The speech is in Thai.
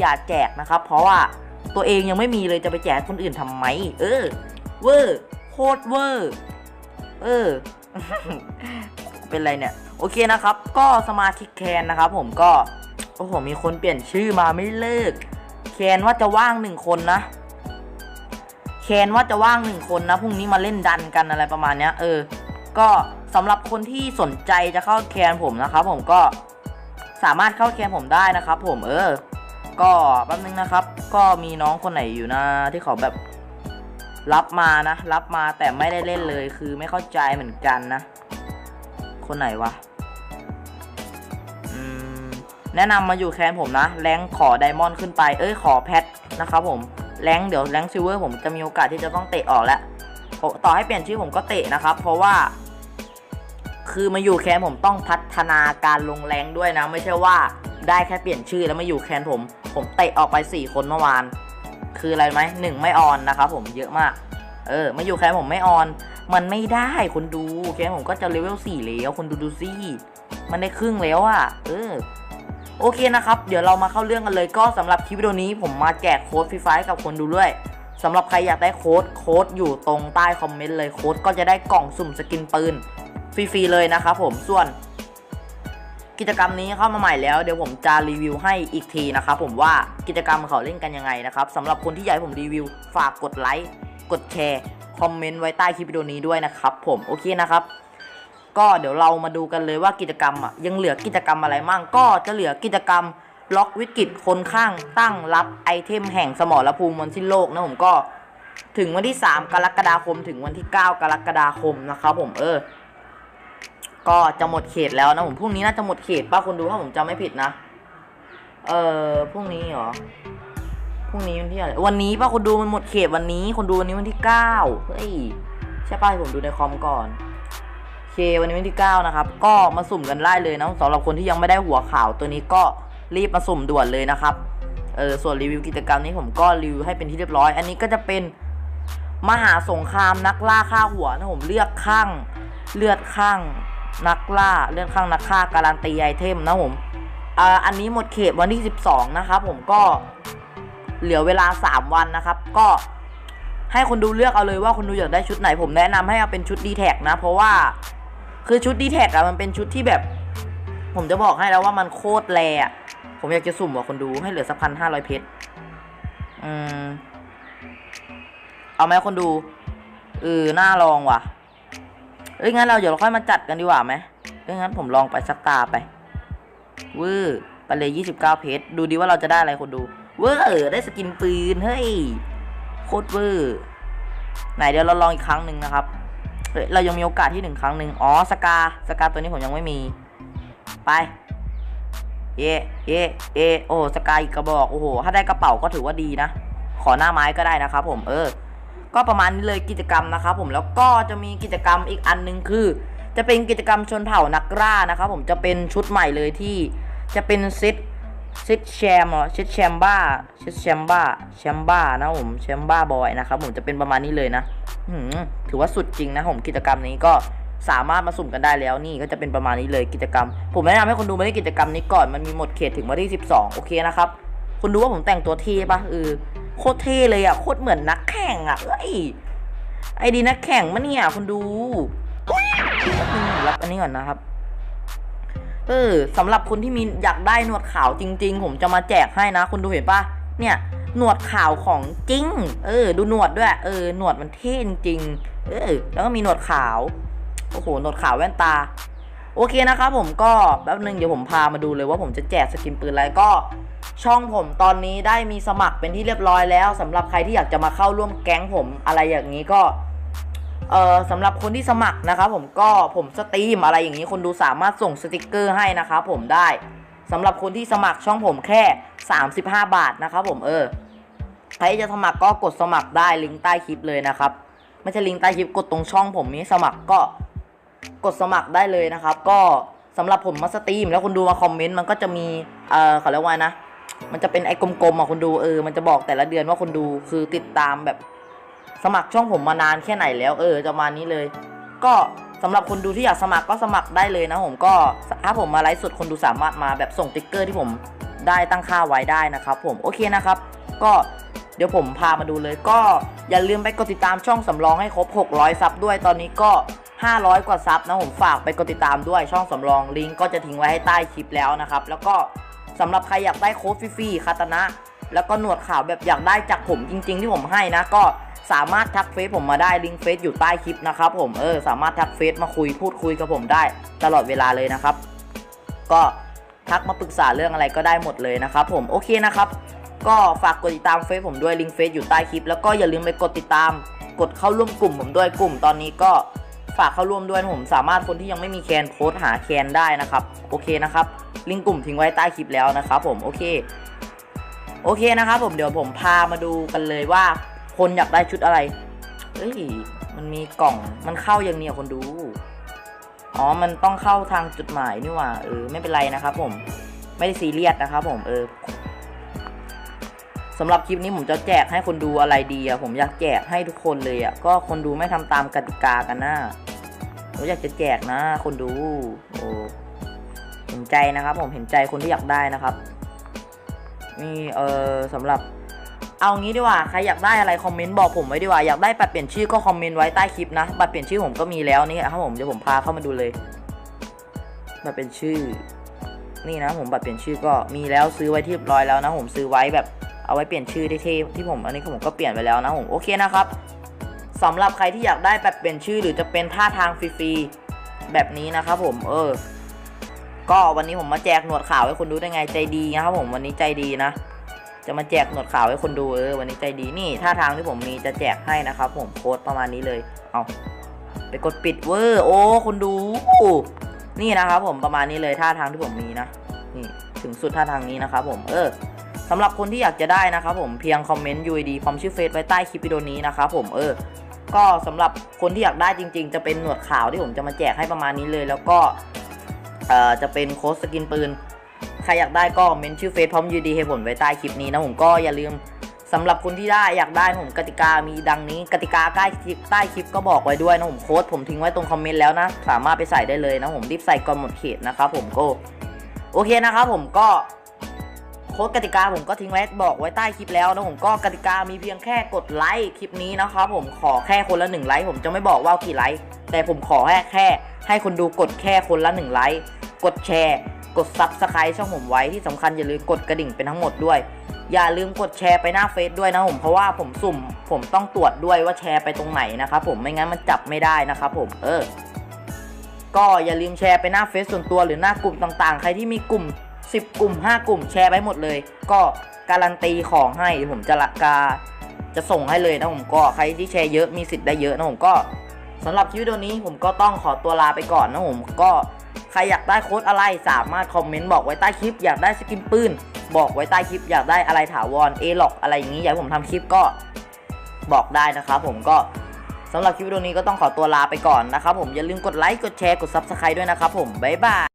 อย่าแจกนะครับ เพราะว่าตัวเองยังไม่มีเลยจะไปแจกคนอื่นทำไม เออ เวอร์โคตรเวอร์เออ เป็นไรเนี่ย โอเคนะครับ ก็สมาชิกแคนนะครับ ผมก็ โอ้โห มีคนเปลี่ยนชื่อมาไม่เลิก แคนว่าจะว่างหนึ่งคนนะ แคนว่าจะว่างหนึ่งคนนะ พรุ่งนี้มาเล่นดันกันอะไรประมาณเนี้ย เออ ก็สำหรับคนที่สนใจจะเข้าแคนผมนะครับ ผมก็สามารถเข้าแคนผมได้นะครับ ผม เออ ก็แป๊บนึงนะครับ ก็มีน้องคนไหนอยู่นะที่เขาแบบรับมานะ รับมาแต่ไม่ได้เล่นเลยคือไม่เข้าใจเหมือนกันนะ คนไหนวะแนะนำมาอยู่แคนผมนะ แรงขอไดมอนด์ขึ้นไป เอ้ยขอแพทนะครับผม แรงเดี๋ยวแรงซิลเวอร์ผมจะมีโอกาสที่จะต้องเตะออกแล้ว ต่อให้เปลี่ยนชื่อผมก็เตะนะครับ เพราะว่า คือมาอยู่แคนผมต้องพัฒนาการลงแรงด้วยนะ ไม่ใช่ว่า ได้แค่เปลี่ยนชื่อแล้วมาอยู่แคนผม ผมเตะออกไป 4 คนเมื่อวาน คืออะไรไหมหนึ่งไม่ออนนะครับผมเยอะมาก เออมาอยู่แคนผมไม่ออน มันไม่ได้คนดูแคนผมก็จะเลเวล4แล้วคนดูดูซี่มันได้ครึ่งแล้วอะ่ะเออโอเคนะครับ เดี๋ยวเรามาเข้าเรื่องกันเลยก็สำหรับคลิปวิดีโอนี้ผมมาแจกโค้ดฟรีไฟกับคนดูด้วยสำหรับใครอยากได้โค้ดโค้ดอยู่ตรงใต้คอมเมนต์เลยโค้ดก็จะได้กล่องสุ่มสกินปืนฟรีๆเลยนะครับผมส่วน กิจกรรมนี้เข้ามาใหม่แล้วเดี๋ยวผมจะรีวิวให้อีกทีนะครับผมว่ากิจกรรมเขาเล่นกันยังไงนะครับสำหรับคนที่อยากให้ผมรีวิวฝากกดไลค์กดแชร์คอมเมนต์ไว้ใต้คลิปวิดีโอนี้ด้วยนะครับผมโอเคนะครับ ก็เดี๋ยวเรามาดูกันเลยว่ากิจกรรมอะยังเหลือกิจกรรมอะไรมั่งก็จะเหลือกิจกรรมล็อกวิกฤตคนข้างตั้งรับไอเทมแห่งสมรภูมิบนสิ้นโลกนะผมก็ถึงวันที่ 3 กรกฎาคมถึงวันที่ 9 กรกฎาคมนะครับผมเออ ก็จะหมดเขตแล้วนะผมพรุ่งนี้น่าจะหมดเขตป้าคนดูถ้าผมจำไม่ผิดนะ เออพรุ่งนี้เหรอพรุ่งนี้วันที่อะไรวันนี้ป้าคนดูมันหมดเขตวันนี้ คนดูวันนี้วันที่เก้าเฮ้ยใช่ป้าให้ผมดูในคอมก่อนโอเควันนี้วันที่9นะครับ ก็มาสุ่มกันได้เลยนะสำหรับคนที่ยังไม่ได้หัวข่าวตัวนี้ก็รีบมาสุ่มด่วนเลยนะครับเออส่วนรีวิวกิจกรรมนี้ผมก็รีวิวให้เป็นที่เรียบร้อย อันนี้ก็จะเป็นมหาสงครามนักล่าฆ่าหัวนะผมเลือกข้างเลือดข้าง นักล่าเลื่อดข้างนักฆ่าการันตีไอเทมนะผมอันนี้หมดเขตวันที่ 12 นะครับผมก็เหลือเวลา 3 วันนะครับ ก็ให้คนดูเลือกเอาเลยว่าคนดูอยากได้ชุดไหน ผมแนะนำให้เอาเป็นชุดดีแท็นะ เพราะว่าคือชุดดีแท็กอะมันเป็นชุดที่แบบ ผมจะบอกให้แล้วว่ามันโคตรแรอะผมอยากจะสุ่มว่าคนดูให้เหลือสักพันห้าร้อยเพชรอืมเอาไหมคนดูเออน่าลองว่ะ เอ้ยงั้นเราเดี๋ยวเราค่อยมาจัดกันดีกว่าไหมเอ้ยงั้นผมลองไปสักตาไปวื้อไปเลยยี่สิบเก้าเพชรดูดีว่าเราจะได้อะไรคนดูเวอร์ได้สกินปืนเฮ้ยโคตรเวอร์ไหนเดี๋ยวเราลองอีกครั้งหนึ่งนะครับเฮ้ยเรายังมีโอกาสที่หนึ่งครั้งหนึ่งอ๋อสกาสกาตัวนี้ผมยังไม่มี ไปเย่เย่เอโอ้สกาอีกกระบอกโอ้โหถ้าได้กระเป๋าก็ถือว่าดีนะ ขอหน้าไม้ก็ได้นะครับผมเออ ก็ประมาณนี้เลยกิจกรรมนะครับผมแล้วก็จะมีกิจกรรมอีกอันหนึงคือ จะเป็นกิจกรรมชนเผ่านักล่านะครับผมจะเป็นชุดใหม่เลยที่จะเป็นเซตซิดแชมเหรอซิดแชมบ้าซิดแชมบ้าแชมบ้านะผมแชมบ้าบอยนะครับผมจะเป็นประมาณนี้เลยนะถือว่าสุดจริงนะผมกิจกรรมนี้ก็สามารถมาสุ่มกันได้แล้วนี่ก็จะเป็นประมาณนี้เลยกิจกรรม ผมแนะนำให้คนดูมาเล่นกิจกรรมนี้ก่อนมันมีหมดเขตถึงวันที่ 12 โอเคนะครับคุณดูว่าผมแต่งตัวเท่ปะเออ โคตรเท่เลยอะโคตรเหมือนนักแข่งอะเอ้ยไอดีนักแข่งมะเนี่ยคุณดูรับอันนี้ก่อนนะครับ เออสำหรับคนที่มีอยากได้หนวดขาวจริง ๆ ผมจะมาแจกให้นะคุณดูเห็นปะเนี่ยหนวดขาวของจริง เออ ดูหนวดด้วย เออ หนวดมันเท่จริง เออ แล้วก็มีหนวดขาว โอ้โห หนวดขาวแว่นตา โอเคนะครับผมก็แป๊บนึงเดี๋ยวผมพามาดูเลยว่าผมจะแจกสกินปืนอะไรก็ช่องผมตอนนี้ได้มีสมัครเป็นที่เรียบร้อยแล้วสำหรับใครที่อยากจะมาเข้าร่วมแก๊งผมอะไรอย่างนี้ก็เออสำหรับคนที่สมัครนะครับผมก็ผมสตรีมอะไรอย่างนี้คนดูสามารถส่งสติกเกอร์ให้นะครับผมได้สำหรับคนที่สมัครช่องผมแค่ 35 บาทนะครับผมเออใครจะสมัครก็กดสมัครได้ลิงก์ใต้คลิปเลยนะครับไม่ใช่ลิงก์ใต้คลิปกดตรงช่องผมนี้สมัครก็ กดสมัครได้เลยนะครับ ก็สำหรับผมมาสตรีมแล้วคนดูมาคอมเมนต์มันก็จะมีเออเขาเรียกว่านะ มันจะเป็นไอ้กลมๆอะคนดูเออมันจะบอกแต่ละเดือนว่าคนดูคือติดตามแบบสมัครช่องผมมานานแค่ไหนแล้วเออจะมานี้เลย ก็สำหรับคนดูที่อยากสมัครก็สมัครได้เลยนะผมก็ถ้าผมมาไลฟ์สดคนดูสามารถมาแบบส่งติ๊กเกอร์ที่ผมได้ตั้งค่าไว้ได้นะครับ ผมโอเคนะครับ ก็เดี๋ยวผมพามาดูเลย ก็อย่าลืมไปกดติดตามช่องสำรองให้ครบ 600 ซับด้วยตอนนี้ก็ 500 กว่าซับนะผมฝากไปกดติดตามด้วยช่องสำรองลิงก์ก็จะทิ้งไว้ให้ใต้คลิปแล้วนะครับ แล้วก็สำหรับใครอยากได้โค้ดฟรีๆคาตานะ แล้วก็หนวดขาวแบบอยากได้จากผมจริง ๆ ที่ผมให้นะ ก็สามารถทักเฟซผมมาได้ลิงก์เฟซอยู่ใต้คลิปนะครับผมเออสามารถทักเฟซมาคุยพูดคุยกับผมได้ ตลอดเวลาเลยนะครับ ก็ทักมาปรึกษาเรื่องอะไรก็ได้หมดเลยนะครับผมโอเคนะครับก็ฝากกดติดตามเฟซผมด้วยลิงก์เฟซอยู่ใต้คลิป แล้วก็อย่าลืมไปกดติดตาม กดเข้าร่วมกลุ่มผมด้วยกลุ่มตอนนี้ก็ ฝากเข้าร่วมด้วยผมสามารถคนที่ยังไม่มีแคนโพสหาแคนได้นะครับ โอเคนะครับ ลิงก์กลุ่มทิ้งไว้ใต้คลิปแล้วนะครับผม โอเค โอเคนะครับผมเดี๋ยวผมพามาดูกันเลยว่า คนอยากได้ชุดอะไรเอ้ย มันมีกล่อง มันเข้าย่างเนี้ยคนดู อ๋อ มันต้องเข้าทางจุดหมายนี่หว่า เออ ไม่เป็นไรนะครับผม ไม่ได้ซีเรียสนะครับผม เออสำหรับคลิปนี้ผมจะแจกให้คนดูอะไรดีอะผมอยากแจกให้ทุกคนเลยอะก็คนดูไม่ทำตามกติกากันนะ ผมอยากจะแจกนะ คนดูโอ้เห็นใจนะครับ ผมเห็นใจคนที่อยากได้นะครับนี่เออสำหรับเอางี้ดีกว่าใครอยากได้อะไรคอมเมนต์บอกผมไว้ดีกว่าอยากได้บัตรเปลี่ยนชื่อก็คอมเมนต์ไว้ใต้คลิปนะบัตรเปลี่ยนชื่อผมก็มีแล้วนี่ครับผมเดี๋ยวผมพาเข้ามาดูเลยบัตรเป็นชื่อ นี่นะผมบัตรเปลี่ยนชื่อก็มีแล้วซื้อไว้ที่เรียบร้อยแล้วนะผมซื้อไว้แบบเอาไว้เปลี่ยนชื่อได้เท่ที่ผมอันนี้ผมก็เปลี่ยนไปแล้วนะผมโอเคนะครับ สำหรับใครที่อยากได้แบบเปลี่ยนชื่อหรือจะเป็นท่าทางฟรีๆแบบนี้นะครับผมเออ ก็วันนี้ผมมาแจกหนวดขาวให้คนดูได้ไงใจดีนะครับผมวันนี้ใจดีนะ จะมาแจกหนวดขาวให้คนดูเออวันนี้ใจดีนี่ท่าทางที่ผมมีจะแจกให้นะครับผมโค้ดประมาณนี้เลยเอาไปกดปิดเวอร์โอ้คนดู นี่นะครับผมประมาณนี้เลยท่าทางที่ผมมีนะนี่ถึงสุดท่าทางนี้นะครับผมเออสำหรับคนที่อยากจะได้นะครับผมเพียงคอมเมนต์ UID พร้อมชื่อเฟซไว้ใต้คลิปวิดีโอนี้นะครับผมเออ ก็สำหรับคนที่อยากได้จริง ๆ จะเป็นหนวดขาวที่ผมจะมาแจกให้ประมาณนี้เลย แล้วก็เอ่อจะเป็นโค้ดสกินปืน ใครอยากได้ก็เมนชื่อเฟซพร้อมยูดีให้ผมไว้ใต้คลิปนี้นะผมก็อย่าลืมสำหรับคนที่ได้อยากได้ผมกติกามีดังนี้กติกาใกล้คลิปใต้คลิปก็บอกไว้ด้วยนะผมโค้ดผมทิ้งไว้ตรงคอมเมนต์แล้วนะ สามารถไปใส่ได้เลยนะผมรีบใส่ก่อนหมดเขตนะครับผมก็โอเคนะครับผมก็ ค้ดกติกาผมก็ทิ้งไว้บอกไว้ใต้คลิปแล้วนะผมก็กติกามีเพียงแค่กดไลค์คลิปนี้นะครับผมขอแค่คนละหนึ่งไลค์ผมจะไม่บอกว่ากี่ไลค์แต่ผมขอแค่แค่ ให้คนดูกดแค่คนละหนึ่งไลค์กดแชร์ กดซับสไครต์ช่องผมไว้ที่สำคัญอย่าลืมกดกระดิ่งเป็นทั้งหมดด้วย อย่าลืมกดแชร์ไปหน้าเฟซด้วยนะผมเพราะว่าผมสุ่ม ผมต้องตรวจด้วยว่าแชร์ไปตรงไหนนะครับผมไม่งั้นมันจับไม่ได้นะครับผมเออก็อย่าลืมแชร์ไปหน้าเฟซส่วนตัวหรือหน้ากลุ่มต่างๆ ใครที่มีกลุ่ม 10 กลุ่ม 5 กลุ่มแชร์ไปหมดเลย ก็การันตีของให้ผมจะละกาจะส่งให้เลยนะผมก็ใครที่แชร์เยอะมีสิทธิ์ได้เยอะนะผมก็สำหรับคลิปวิดีโอนี้ผมก็ต้องขอตัวลาไปก่อนนะผมก็ใครอยากได้โค้ดอะไรสามารถคอมเมนต์บอกไว้ใต้คลิป อยากได้สกินปืนบอกไว้ใต้คลิปอยากได้อะไรถาวรเอล็อกอะไรอย่างนี้อยากผมทำคลิปก็บอกได้นะครับผมก็สำหรับคลิปวิดีโอนี้ก็ต้องขอตัวลาไปก่อนนะครับผมอย่าลืมกดไลค์กดแชร์กด Subscribe ด้วยนะครับผมบ๊ายบาย